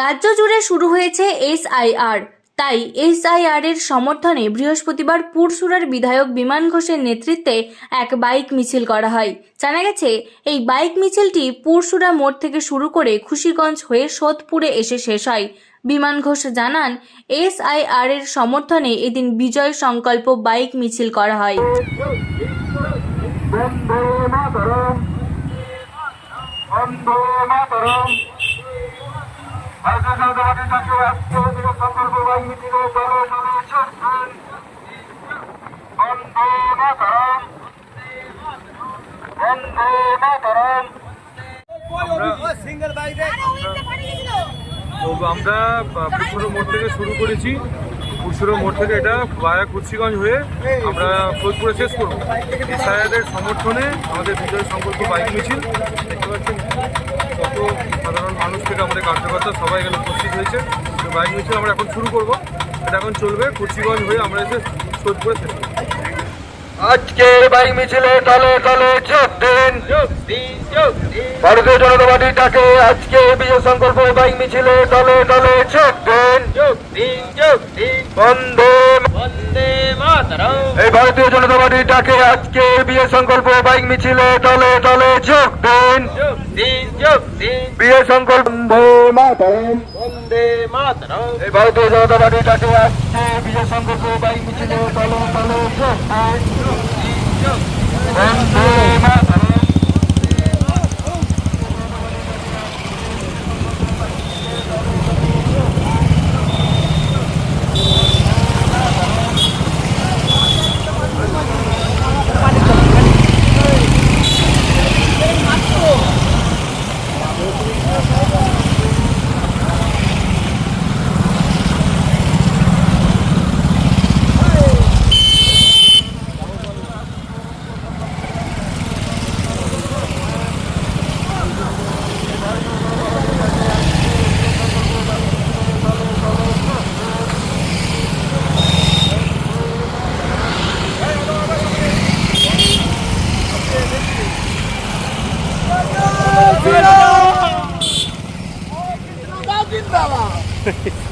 রাজ্য জুড়ে শুরু হয়েছে এসআইআর। তাই এসআইআর এর সমর্থনে বৃহস্পতিবার পুরসুরার বিধায়ক বিমান ঘোষের নেতৃত্বে এক বাইক মিছিল করা হয়। জানা গেছে, এই বাইক মিছিলটি পুরসুরা মোড় থেকে শুরু করে খুশিগঞ্জ হয়ে সোদপুরে এসে শেষ হয়। বিমান ঘোষ জানান এসআইআর এর সমর্থনে এদিন বিজয় সংকল্প বাইক মিছিল করা হয়। বন্দে মাতরম। বন্দে মাতরম। তো আমরা পুরসুরো মোড় থেকে শুরু করেছি। পুরসুরো মোড় থেকে এটা ভায়া কুর্সিগঞ্জ হয়ে আমরা ফরিদপুরে শেষ করব। সমর্থনে আমাদের বিজয় সংকল্প বাইক মিছিল। দেখতে পাচ্ছেন কত সাধারণ মানুষ থেকে আমাদের কার্যকর্তা সবাই এখানে উপস্থিত হয়েছে। তো বাইক মিছিল আমরা এখন শুরু করব। এটা এখন চলবে কুর্সিগঞ্জ হয়ে আমরা এসে সোদপুরে করব আজকে বাইক মিছিলে তলে তলে যোগ দিন। ভারতীয় জনতা পার্টি তাকে আজকে বিজয় সংকল্প বাইক মিছিলে তলে তলে যোগ দিন। বন্দে এই ভারতীয় জনতা পার্টি তাকে আজকে বিয়ে সংকল্প বাইক মিছিলে তলে তলে যোগ দিন। বিয়ে সংকল্প বন্দে মাতরম। বন্দে মাতরম। এই ভারতীয় জনতা পার্টির তাকে আসছে বিয়ে সংকল্প বাইক মিছিলে তলে তলে বন্দে जिंदाबाद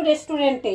রেস্টুরেন্টে